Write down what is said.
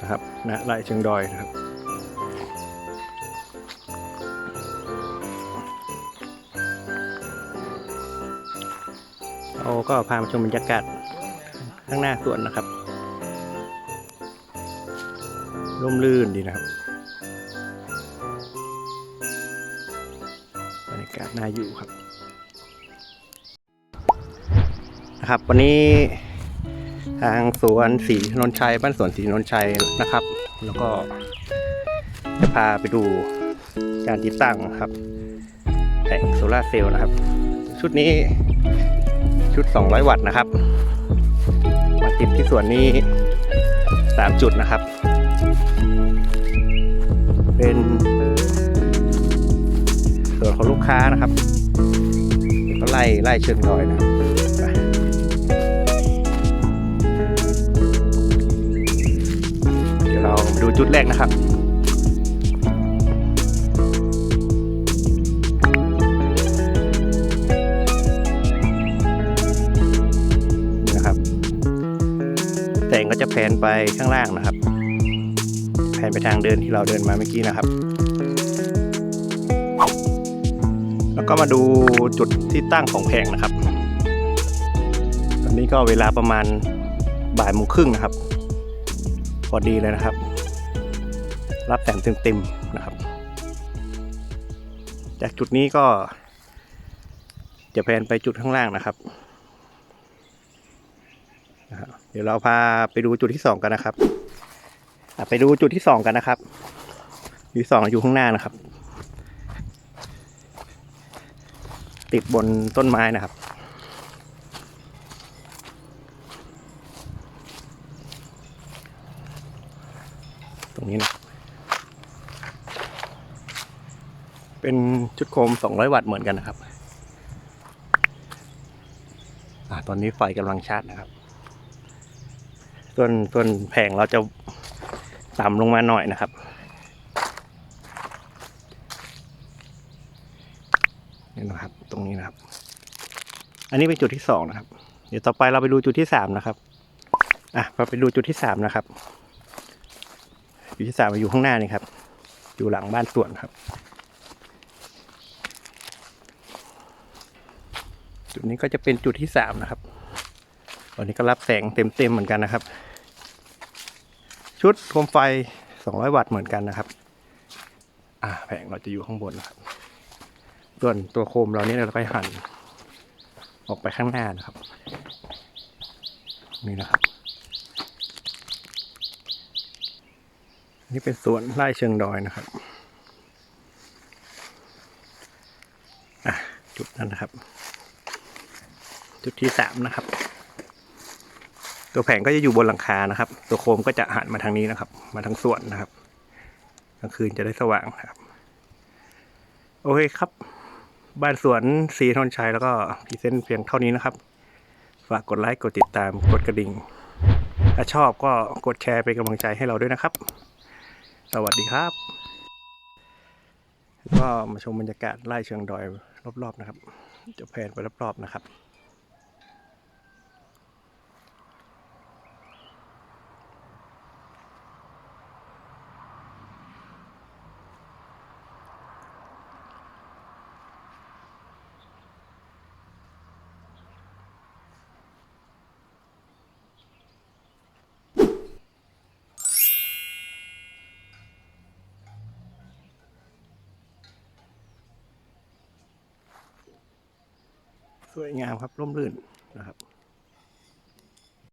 นะครับณไร่เชิงดอยนะครับเราก็พามาชมบรรยากาศข้างหน้าสวนนะครับ ร่มรื่นดีนะครับบรรยากาศน่าอยู่ครับนะครับ วันนี้ ทางสวนศรีนนชัย บ้านสวนศรีนนชัยนะครับ แล้วก็จะพาไปดูการติดตั้งครับแผงโซลาเซลล์นะครับ ชุดนี้ชุด 200 วัตต์นะครับ มาติดที่สวนนี้ 3 จุดนะครับ เป็นส่วนของลูกค้านะครับก็ไล่ไล่เชิงดอยนะครับ ดูจุดแรกนะครับนี่นะครับแสงก็จะแผนไปข้างล่างนะครับ แผนไปทางเดินที่เราเดินมาเมื่อกี้นะครับ แล้วก็มาดูจุดที่ตั้งของแผงนะครับ ตอนนี้ก็เวลาประมาณบ่ายโมงครึ่งนะครับ พอดีเลยนะครับ รับแสงเต็มๆนะครับ จากจุดนี้ก็ จะแผนไปจุดข้างล่างนะครับ เดี๋ยวเราพาไปดูจุดที่สองกันนะครับไปดูจุดที่สองกันนะครับจุดที่สองอยู่ข้างหน้านะครับ ติดบนต้นไม้นะครับตรงนี้นะ เป็นชุดโคม 200 วัตต์เหมือนกันนะครับอตอนนี้ไฟกำลังชาร์จนะครับ ส่วนส่วนแผงเราจะต่ำลงมาหน่อยนะครับ นี่นะครับ ตรงนี้นะครับ อันนี้เป็นจุดที่สองนะครับ เดี๋ยวต่อไปเราไปดูจุดที่สามนะครับ อะเราไปดูจุดที่สามนะครับ จุดที่สามอยู่ข้างหน้านี่ครับ อยู่หลังบ้านสวนครับ จุดนี้ก็จะเป็นจุดที่สามนะครับวันนี้ก็รับแสงเต็มๆเหมือนกันนะครับ ชุดโคมไฟ 200 วัตต์เหมือนกันนะครับ อ่าแผงเราจะอยู่ข้างบนนะครับส่วนตัวโคมเราเนี่ยเราก็หันออกไปข้างหน้านะครับ นี่นะครับนี่เป็นสวนไร่เชิงดอยนะครับอะจุดนั้นนะครับ จุดที่สามนะครับ ตัวแผงก็จะอยู่บนหลังคานะครับ ตัวโคมก็จะหันมาทางนี้นะครับ มาทางสวนนะครับกลางคืนจะได้สว่างครับ โอเคครับ บ้านสวนสีทนชัยแล้วก็พรีเซนต์เพียงเท่านี้นะครับ ฝากกดไลค์กดติดตามกดกระดิ่ง ถ้าชอบก็กดแชร์เป็นกำลังใจให้เราด้วยนะครับ สวัสดีครับ ก็มาชมบรรยากาศไล่เชิงดอยรอบๆนะครับ จะแผนไปรอบๆนะครับ วยงามครับร่มรื่นนะครับ